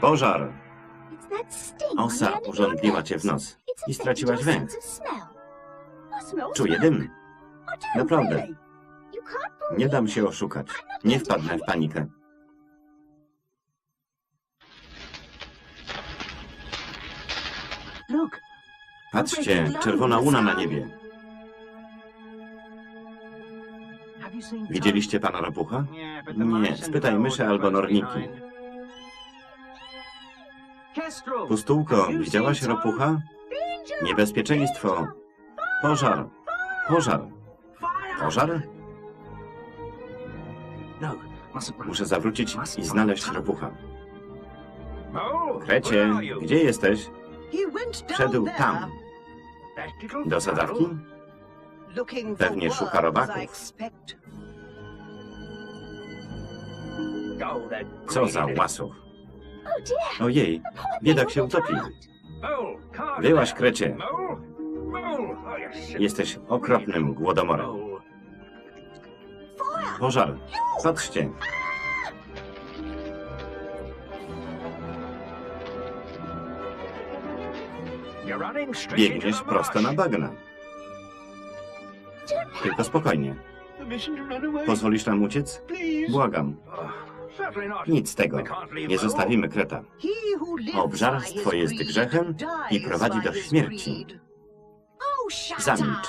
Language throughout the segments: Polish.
Pożar! Osa urządliła cię w nos i straciłaś węch. Czuję dym. Naprawdę. Nie dam się oszukać. Nie wpadnę w panikę. Patrzcie, czerwona łuna na niebie. Widzieliście pana ropucha? Nie, spytaj myszy albo norniki. Pustułko, widziałaś ropucha? Niebezpieczeństwo. Pożar. Pożar. Pożar? Muszę zawrócić i znaleźć ropucha. Krecie, gdzie jesteś? Wszedł tam. Do sadzawki? Pewnie szuka robaków. Co za łasuch. Ojej, biedak się utopi. Wyłaś, krecie. Jesteś okropnym głodomorem. Pożar. Patrzcie. Biegniesz prosto na bagna. Tylko spokojnie. Pozwolisz nam uciec? Błagam. Nic z tego. Nie zostawimy kreta. Obżarstwo jest grzechem i prowadzi do śmierci. Zamilcz.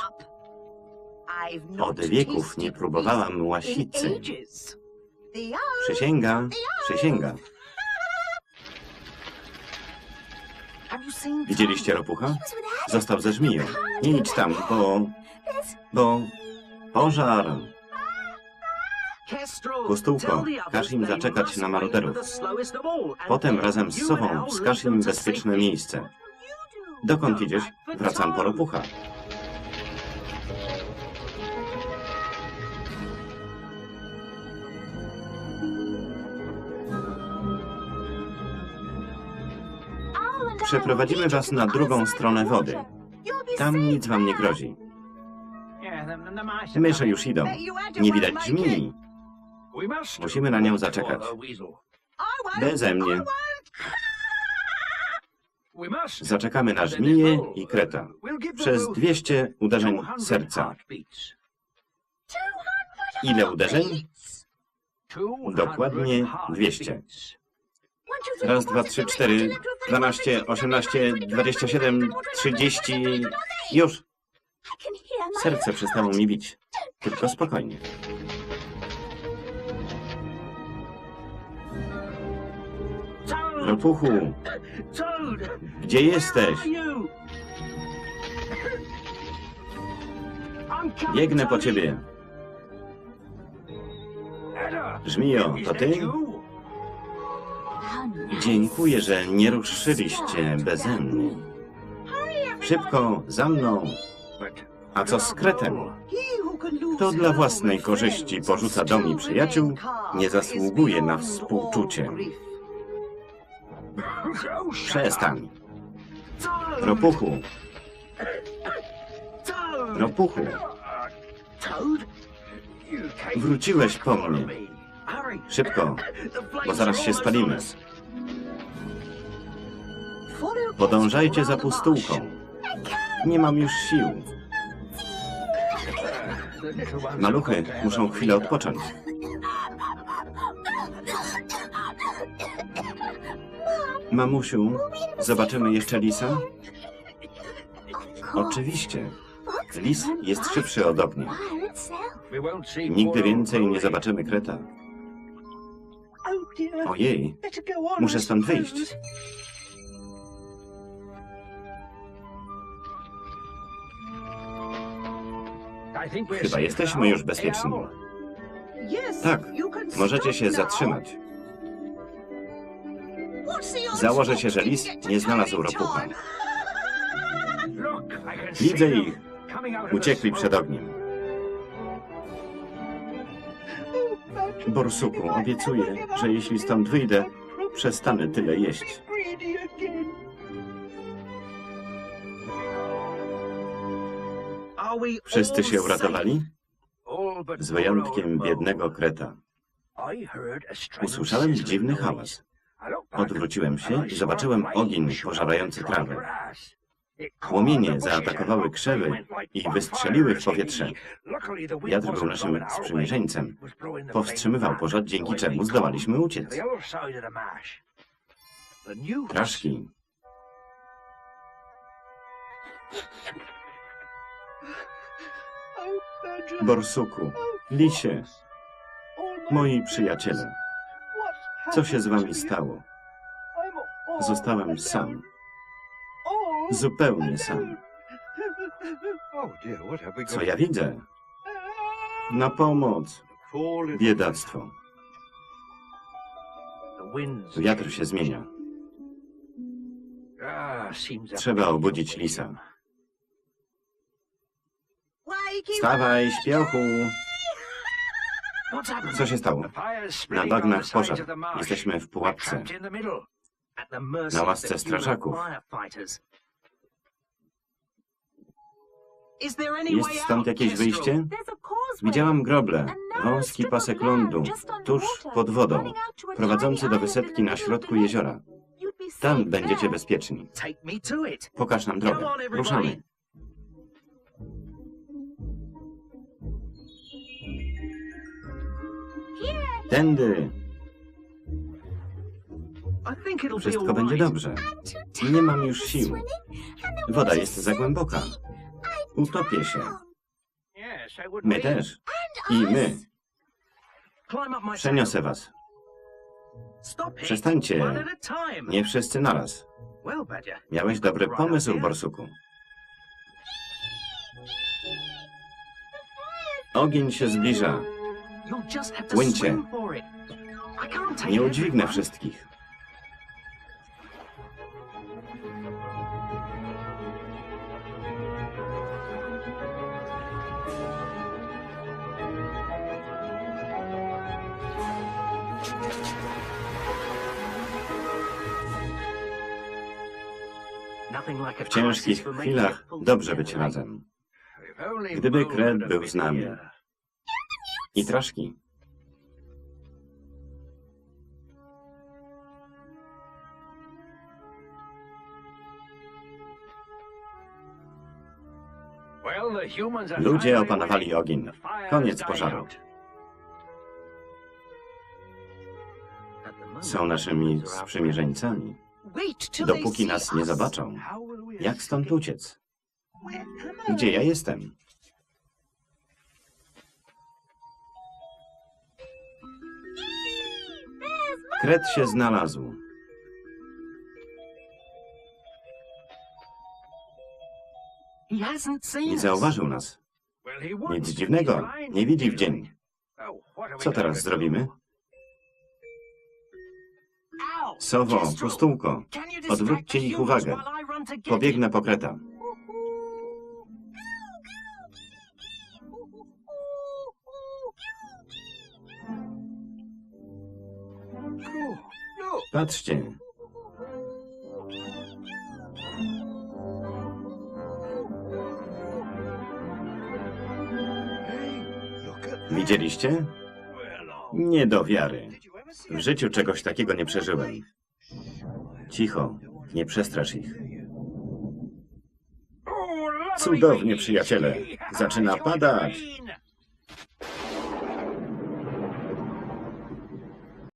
Od wieków nie próbowałam łasicy. Przysięga, przysięga. Widzieliście ropucha? Został ze żmiją. Nie idź tam, bo... bo... Pożar. Pustułko, każ im zaczekać na maruderów. Potem razem z sobą wskaż im bezpieczne miejsce. Dokąd idziesz? Wracam po ropucha. Przeprowadzimy was na drugą stronę wody. Tam nic wam nie grozi. Mysze już idą. Nie widać żmii. Musimy na nią zaczekać. Beze mnie. Zaczekamy na żmiję i kreta. Przez 200 uderzeń serca. Ile uderzeń? Dokładnie 200. Raz, dwa, trzy, cztery, dwanaście, osiemnaście, dwadzieścia siedem, trzydzieści. Już. Serce przestało mi bić. Tylko spokojnie. Ropuchu, gdzie jesteś? Biegnę po ciebie. Żmijo, to ty? Dziękuję, że nie ruszyliście beze mnie. Szybko, za mną. A co z kretem? Kto dla własnej korzyści porzuca dom i przyjaciół, nie zasługuje na współczucie. Przestań. Ropuchu, ropuchu, wróciłeś po mnie. Szybko, bo zaraz się spalimy. Podążajcie za pustułką. Nie mam już sił. Maluchy muszą chwilę odpocząć. Mamusiu, zobaczymy jeszcze lisa? Oczywiście. Lis jest szybszy od ognia. Nigdy więcej nie zobaczymy kreta. Ojej, muszę stąd wyjść. Chyba jesteśmy już bezpieczni. Tak, możecie się zatrzymać. Założę się, że lis nie znalazł ropucha. Widzę ich. Uciekli przed ogniem. Borsuku, obiecuję, że jeśli stąd wyjdę, przestanę tyle jeść. Wszyscy się uratowali? Z wyjątkiem biednego kreta. Usłyszałem dziwny hałas. Odwróciłem się i zobaczyłem ogień pożarający trawę. Płomienie zaatakowały krzewy i wystrzeliły w powietrze. Wiatr był naszym sprzymierzeńcem. Powstrzymywał pożar, dzięki czemu zdołaliśmy uciec. Traszki. Borsuku, lisie, moi przyjaciele, co się z wami stało? Zostałem sam, zupełnie sam. Co ja widzę? Na pomoc, biedactwo. Wiatr się zmienia. Trzeba obudzić lisa. Wstawaj, śpiochu! Co się stało? Na bagnach pożar. Jesteśmy w pułapce. Na łasce strażaków. Jest stąd jakieś wyjście? Widziałam groble, wąski pasek lądu, tuż pod wodą, prowadzący do wysepki na środku jeziora. Tam będziecie bezpieczni. Pokaż nam drogę. Ruszamy. Tędy. Wszystko będzie dobrze. Nie mam już sił. Woda jest za głęboka. Utopię się. My też. I my. Przeniosę was. Przestańcie. Nie wszyscy naraz. Miałeś dobry pomysł, Borsuku. Ogień się zbliża. Płyńcie. Nie udźwignę wszystkich. W ciężkich chwilach dobrze być razem. Gdyby Kret był z nami. I traszki. Ludzie opanowali ogień. Koniec pożaru. Są naszymi sprzymierzeńcami. Dopóki nas nie zobaczą, jak stąd uciec? Gdzie ja jestem? Kret się znalazł. Nie zauważył nas. Nic dziwnego, nie widzi w dzień. Co teraz zrobimy? Sowo, pustułko, odwróćcie ich uwagę. Pobiegnę po kreta. Patrzcie, widzieliście? Nie do wiary. W życiu czegoś takiego nie przeżyłem. Cicho, nie przestrasz ich. Cudownie, przyjaciele. Zaczyna padać.